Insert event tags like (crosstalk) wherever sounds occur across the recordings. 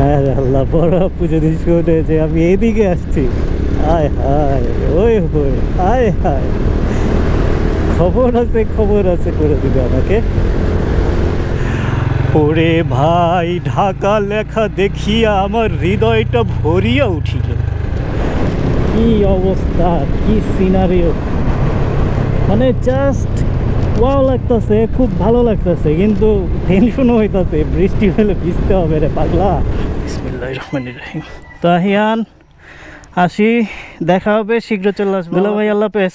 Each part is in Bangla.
হ্যাঁ আল্লাহ, বড় যদি শোনে যে আমি এদিকে আসছি। আয়, হায়, ওই হই আয়, হায়। খবর আছে খবর আছে করে দিবে আমাকে। ওরে ভাই, ঢাকা লেখা দেখিয়া আমার হৃদয়টা ভরিয়া উঠিল। কি অবস্থা, কি সিনারিও মানে জাস্ট ওয়াও লাগতেছে খুব ভালো লাগতেছে কিন্তু টেনশনও হইতাছে বৃষ্টি হলে ভিজতে হবে রে পাগলা। বিসমিল্লাহ রহমান রহিম। তাহিয়ান আসি দেখা হবে শীঘ্র চলে আসব। দুলা ভাই আল্লাহ পেস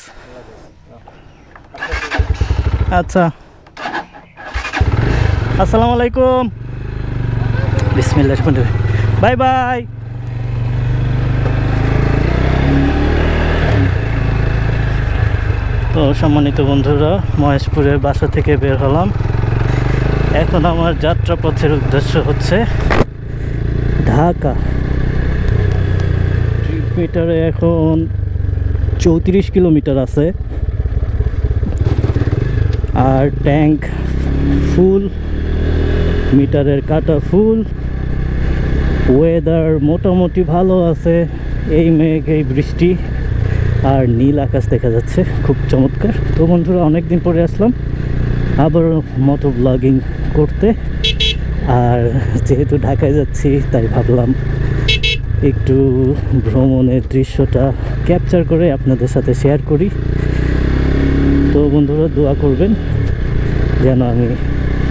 আচ্ছা। আসসালামু আলাইকুম। বিসমিল্লাহ রহমান রহিম। Bye bye. তো সম্মানিত বন্ধুরা মহেশপুরের বাসা থেকে বের হলাম। এখন আমার যাত্রাপথের উদ্দেশ্য হচ্ছে ঢাকা। মিটারে এখন চৌত্রিশ কিলোমিটার আছে। আর ট্যাঙ্ক ফুল, মিটারের কাটা ফুল। ওয়েদার মোটামুটি ভালো আছে, এই মেঘ, এই বৃষ্টি। আর নীল আকাশ দেখা যাচ্ছে। খুব চমৎকার। তো বন্ধুরা অনেক দিন পরে আসলাম। আবার মতো ব্লগিং করতে। আর যেহেতু ঢাকায় যাচ্ছি, তাই ভাবলাম একটু ভ্রমণের দৃশ্যটা ক্যাপচার করে আপনাদের সাথে শেয়ার করি। তো বন্ধুরা, দোয়া করবেন যেন আমি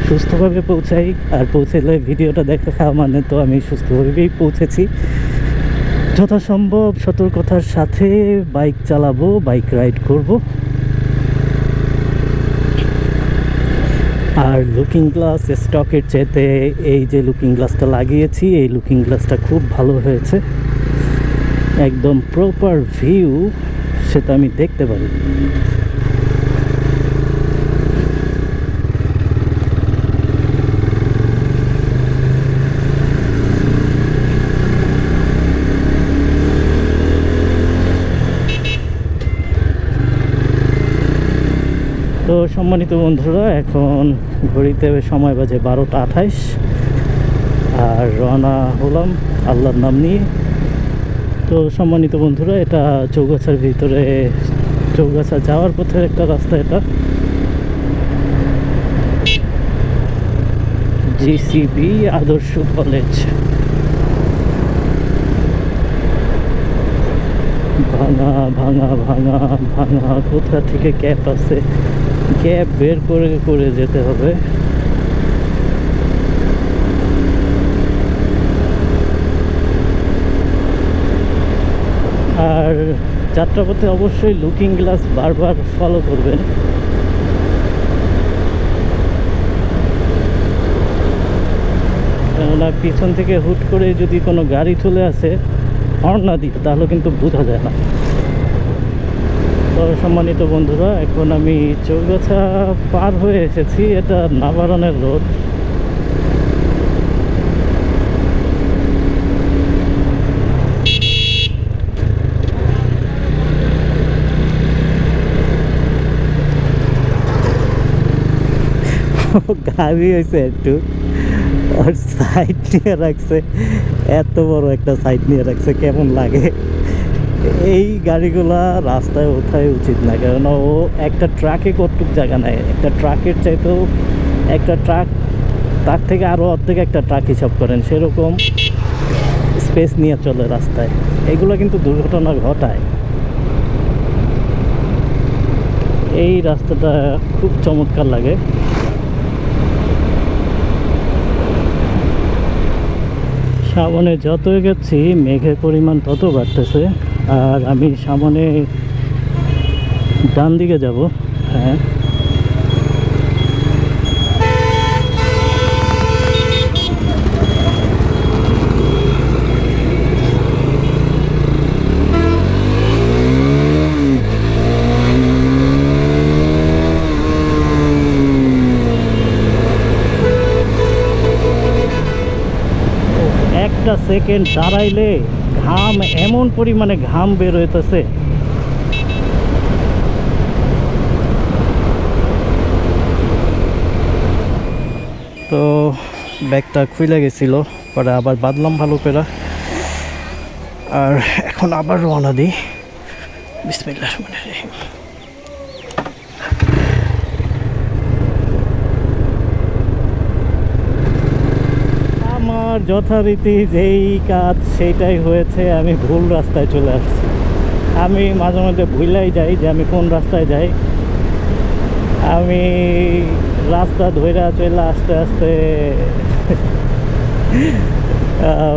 সুস্থভাবে পৌঁছাই। আর পৌঁছালে ভিডিওটা দেখা মানে তো আমি সুস্থভাবেই পৌঁছেছি। যথাসম্ভব সতর্কতার সাথে বাইক চালাবো, বাইক রাইড করব। আর লুকিং গ্লাস স্টকের চেতে এই যে লুকিং গ্লাসটা লাগিয়েছি, এই লুকিং গ্লাসটা খুব ভালো হয়েছে। একদম প্রপার ভিউ সেটা আমি দেখতে পারি তো সম্মানিত বন্ধুরা, এখন ঘড়িতে সময় বাজে বারোটা আঠাইশ। আর রওনা হলাম আল্লাহর নাম নিয়ে। তো সম্মানিত বন্ধুরা, এটা চৌগাছার ভিতরে, চৌগাছা যাওয়ার পথের একটা রাস্তা এটা। জিসিবি আদর্শ কলেজ। ভাঙা ভাঙা ভাঙা ভাঙা, কোথা থেকে ক্যাপ আছে ক্যাব বের করে করে যেতে হবে। আর যাত্রাপথে অবশ্যই লুকিং গ্লাস বারবার ফলো করবেন। কেননা পিছন থেকে হুট করে যদি কোনো গাড়ি চলে আসে, হর্ন না দিই তাহলে কিন্তু বোঝা যায় না। তো সম্মানিত বন্ধুরা, এখন আমি চৌগাছা পার হয়ে এসেছি, এটা নাবারণের রোড। (laughs) গাড়ি হয়েছে একটু। আর সাইড নিয়ে রাখছে, এত বড় একটা সাইড নিয়ে রাখছে, কেমন লাগে? এই গাড়িগুলা রাস্তায় ওঠাই উচিত না কারণ ও একটা ট্রাকে কতটুক জায়গা নেয় একটা ট্রাকের চাইতেও একটা ট্রাক তার থেকে আরও অর্ধেক একটা ট্রাক হিসাব করেন, সেরকম স্পেস নিয়ে চলে রাস্তায়। এগুলো কিন্তু দুর্ঘটনা ঘটায়। এই রাস্তাটা খুব চমৎকার লাগে। সামনে যত গেছি, মেঘের পরিমাণ তত বাড়তেছে। আর আমি সামনে ডান দিকে যাব হ্যাঁ। একটা সেকেন্ড দাঁড়াইলে ঘাম, এমন পরিমাণে ঘাম বের হইতেছে। তো, ব্যাগটা খুলে গেছিল, পরে আবার বাদলাম ভালো করে আর এখন আবার রওনা দিই। বিসমিল্লাহ রহমানির রহিম। আমার যথারীতি যেই কাজ সেইটাই হয়েছে, আমি ভুল রাস্তায় চলে আসছি। আমি মাঝে মাঝে ভুলাই যাই যে আমি কোন রাস্তায় যাই। আমি রাস্তা ধইরা চলে আস্তে আস্তে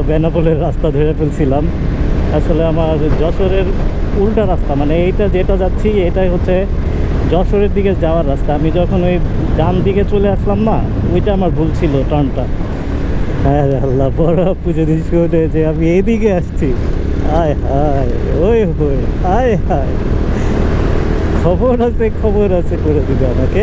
বেনাপোলের রাস্তা ধরে ফেলছিলাম। আসলে আমার যশোরের উল্টা রাস্তা মানে এইটা যেটা যাচ্ছি, এটাই হচ্ছে যশোরের দিকে যাওয়ার রাস্তা। আমি যখন ওই ডান দিকে চলে আসলাম না, ওইটা আমার ভুল ছিল টার্নটা হ্যাঁ রে আল্লাহ, বড় পুজো দিন শুনে যে আমি এইদিকে আসছি। হায় হায় ওই হই হায় হায় খবর আছে খবর আছে করে দিবে আমাকে।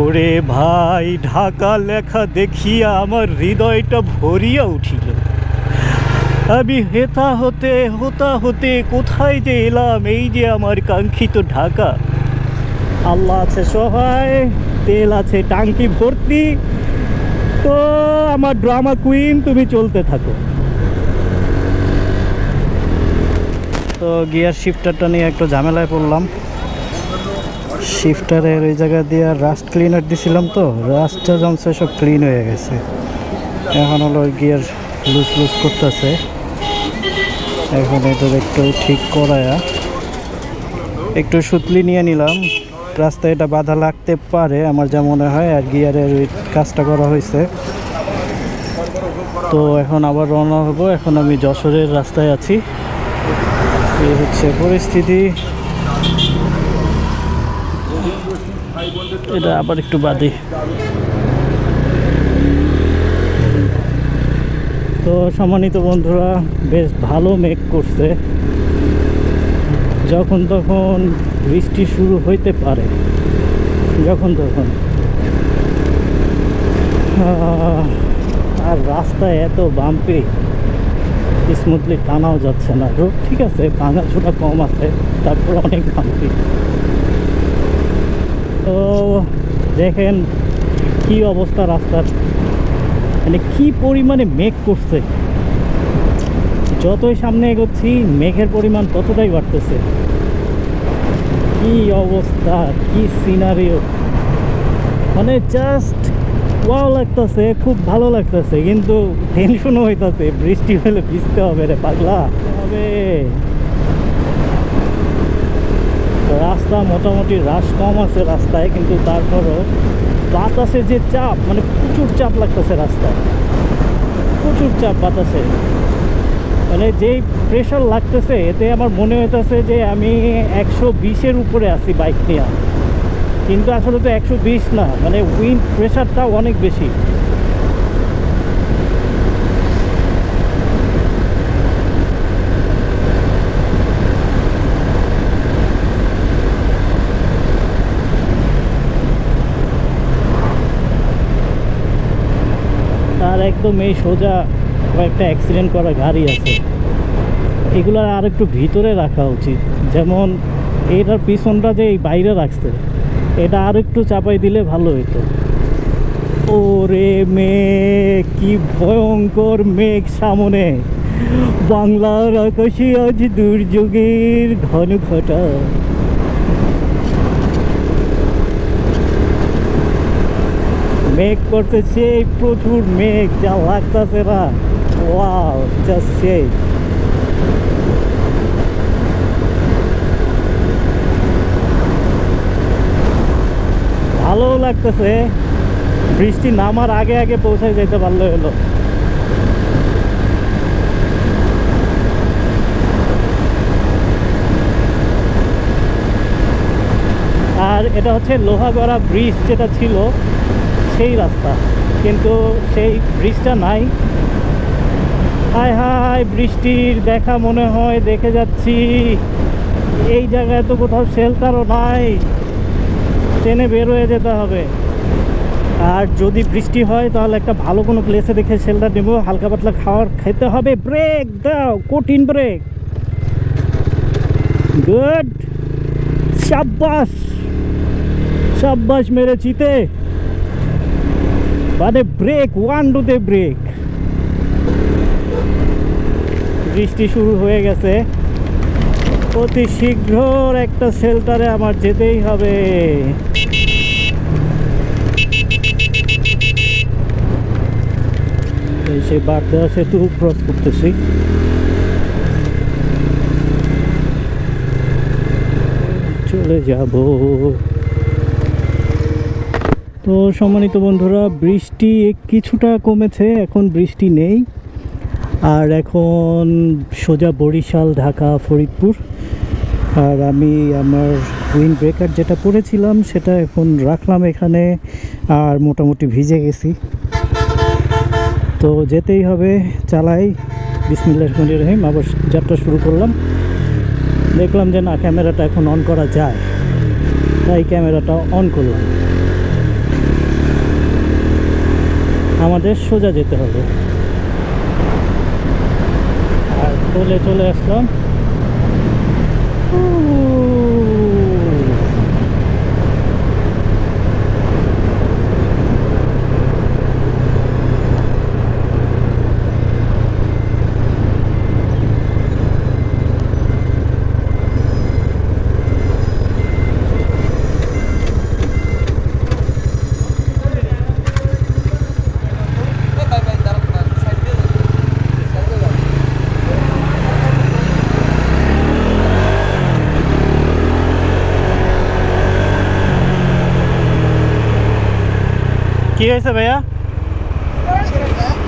ওরে ভাই, ঢাকা লেখা দেখিয়া আমার হৃদয়টা ভরিয়া উঠিল। আমি হেতা হতে, হোতা হতে কোথায় যে এলাম, এই যে আমার কাঙ্ক্ষিত ঢাকা। আল্লাহ আছে সহায় তেল আছে, টাঙ্কি ভর্তি। তো আমার ড্রামা কুইন, তুমি চলতে থাকো। তো গিয়ার শিফটারটা নিয়ে একটু ঝামেলায় পড়লাম। শিফটারের ওই জায়গা দিয়ে আর রাস্ট ক্লিনার দিছিলাম তো, রাস্টটা জমছে সব ক্লিন হয়ে গেছে। এখন হলো গিয়ার লুজ লুজ করতেছে। এখন এটা একটু ঠিক করায়া একটু সুতলি নিয়ে নিলাম। রাস্তায় এটা বাধা লাগতে পারে, আমার যা মনে হয়, আর গিয়ারের ওই কাজটা করা হয়েছে। তো এখন আবার রওনা হব, এখন আমি যশোরের রাস্তায় আছি। এই হচ্ছে পরিস্থিতি। এটা আবার একটু বাদে। তো সম্মানিত বন্ধুরা, বেশ ভালো মেঘ করছে। যখন তখন বৃষ্টি শুরু হইতে পারে। যখন তখন। আর রাস্তায় এত বাম্পি স্মুথলি টানাও যাচ্ছে না রোড ঠিক আছে ভাঙাচোরা কম আছে, তারপর অনেক বাম্পি তো দেখেন কি অবস্থা রাস্তার। মানে কি পরিমাণে মেঘ করছে। যতই সামনে এগোচ্ছি, মেঘের পরিমাণ ততটাই বাড়তেছে। কি অবস্থা কি সিনারিও মানে জাস্ট ওয়াও লাগতেছে খুব ভালো লাগতেছে কিন্তু টেনশনও হইতাছে বৃষ্টি হলে ভিজতে হবে রে পাগলা। হবে। রাস্তা মোটামুটি রাশ কম আছে রাস্তায় কিন্তু তারপরও বাতাসের যে চাপ মানে প্রচুর চাপ লাগতেছে রাস্তায়। প্রচুর চাপ বাতাসে। মানে যেই প্রেশার লাগতেছে, এতে আমার মনে হইতেছে যে আমি একশো বিশের উপরে আছি বাইক নিয়ে। কিন্তু আসলে তো একশো বিশ না মানে উইন্ড প্রেশারটা অনেক বেশি। তার একদম এই সোজা কয়েকটা অ্যাক্সিডেন্ট করা গাড়ি আছে। এগুলো আর একটু ভিতরে রাখা উচিত। যেমন এটার পিছনটা যে এই বাইরে রাখছে, এটা আর একটু চাপাই দিলে ভালো হতো ওরে মেঘ, কি ভয়ঙ্কর মেঘ সামনে। বাংলার আকাশে আজ দুর্যোগের ঘন ঘটা। মেঘ করতেছে, প্রচুর মেঘ, যা লাগতেছে না। ওয়াও জাস্ট সেই ভালো লাগতেছে। বৃষ্টি নামার আগে আগে পৌঁছায় যেতে পারলে হলো। আর এটা হচ্ছে লোহাগড়া ব্রিজ যেটা ছিল, সেই রাস্তা। কিন্তু সেই ব্রিজটা নাই। হায় হায় বৃষ্টির দেখা মনে হয়, দেখে যাচ্ছি। এই জায়গায় তো কোথাও শেল্টারও নাই। ট্রেনে বের হয়ে যেতে হবে। আর যদি বৃষ্টি হয়, তাহলে একটা ভালো কোনো প্লেসে দেখে শেল্টার নেব। হালকা পাতলা খাওয়ার খেতে হবে। ব্রেক দাও, কঠিন ব্রেক গুড সাব্বাস। সাব্বাস মেরে চিতে মানে ব্রেক ওয়ান টু দে ব্রেক বৃষ্টি শুরু হয়ে গেছে। অতি শীঘ্র একটা শেল্টারে আমার যেতেই হবে। এই সেই বারদেওয়া সেতু ক্রস করতেছি। চলে যাব। তো সম্মানিত বন্ধুরা, বৃষ্টি কিছুটা কমেছে, এখন বৃষ্টি নেই। আর এখন সোজা বরিশাল, ঢাকা, ফরিদপুর। আর আমি আমার উইন্ড ব্রেকার যেটা পরেছিলাম সেটা এখন রাখলাম এখানে আর মোটামুটি ভিজে গেছি। তো যেতেই হবে, চালাই। বিসমিল্লাহ রহমান রহিম, আবার যাত্রা শুরু করলাম। দেখলাম যে না, ক্যামেরাটা এখন অন করা যায়। তাই ক্যামেরাটা অন করলাম। আমাদের সোজা যেতে হবে আর চলে চলে আসলাম। কি হয়েছে ভাইয়া?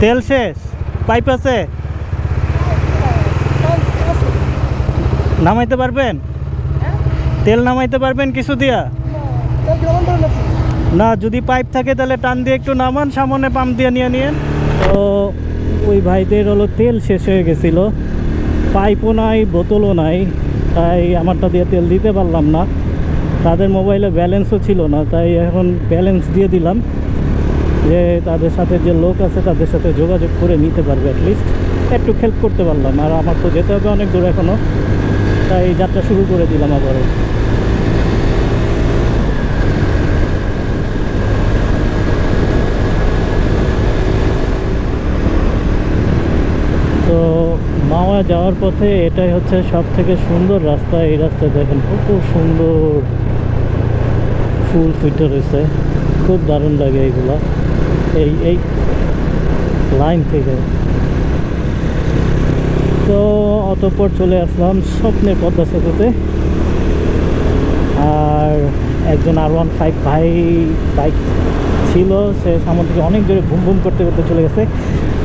তেল শেষ? পাইপ আছে? নামাইতে পারবেন? তেল নামাইতে পারবেন কিছু দিয়া? না, যদি পাইপ থাকে তাহলে টান দিয়ে একটু নামান, সামনে পাম্প দিয়ে নিয়ে নিয়ে তো ওই ভাইদের হলো তেল শেষ হয়ে গেছিল। পাইপও নাই, বোতলও নাই, তাই আমারটা দিয়ে তেল দিতে পারলাম না। তাদের মোবাইলে ব্যালেন্সও ছিল না, তাই এখন ব্যালেন্স দিয়ে দিলাম। যে তাদের সাথে যে লোক আছে, তাদের সাথে যোগাযোগ করে নিতে পারবে অ্যাটলিস্ট একটু হেল্প করতে পারলাম। আর আমার তো যেতে হবে অনেক দূর এখনও তাই যাত্রা শুরু করে দিলাম আবারও। তো মাওয়া যাওয়ার পথে এটাই হচ্ছে সব থেকে সুন্দর রাস্তা। এই রাস্তায় দেখেন, কত সুন্দর। ফুল ফুটে রয়েছে। খুব দারুণ লাগে এইগুলো এই এই লাইন থেকে। তো অতঃপর চলে আসলাম স্বপ্নের পদ্মা সেতুতে। আর একজন আর ওয়ান ফাইভ ভাই বাইক ছিল, সে সামনে থেকে অনেক জোরে ঘুম ঘুম করতে করতে চলে গেছে।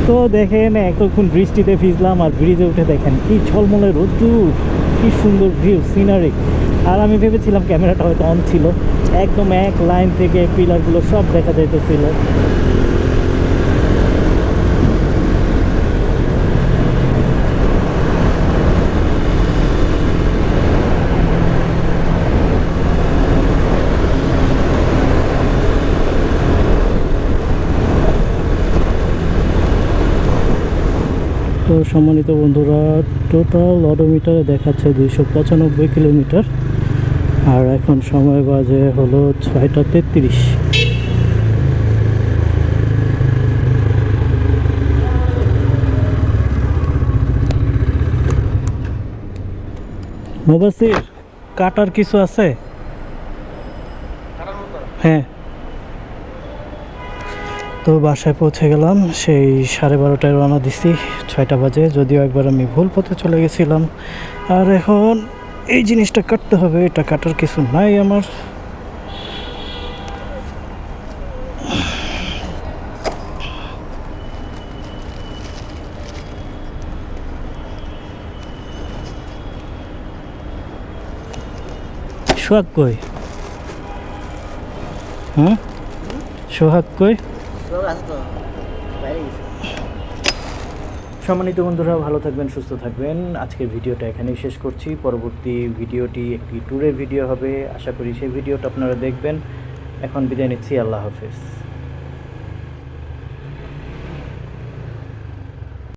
তো দেখেন, এতক্ষণ বৃষ্টিতে ভিজলাম আর ব্রিজে উঠে দেখেন কি ঝলমলে রোদ্দুর, কি সুন্দর ভিউ সিনারি আর আমি ভেবেছিলাম ক্যামেরাটা হয়তো অন ছিল। একদম এক লাইন থেকে পিলারগুলো সব দেখা যাইতেছিল। তো সম্মানিত বন্ধুরা টোটাল অডোমিটারে দেখাচ্ছে দুইশো পঁচানব্বই কিলোমিটার। আর এখন সময় বাজে হলো ছয়টা তেত্রিশ। মোবাসির কাটার কিছু আছে। হ্যাঁ। তো বাসায় পৌঁছে গেলাম সেই সাড়ে বারোটায় রওনা দিছি। ছয়টা বাজে, যদিও একবার আমি ভুল পথে চলে গেছিলাম। আর এখন এই জিনিসটা কাটতে হবে, এটা কাটার কিছু নাই আমার। সোহাগ কই? হ্যাঁ সোহাগ কই? সম্মানিত বন্ধুরা, ভালো থাকবেন, সুস্থ থাকবেন। আজকের ভিডিওটা এখানেই শেষ করছি। পরবর্তী ভিডিওটি একটি ট্যুরের ভিডিও হবে। আশা করি সেই ভিডিওটা আপনারা দেখবেন। এখন বিদায় নিচ্ছি, আল্লাহ হাফেজ।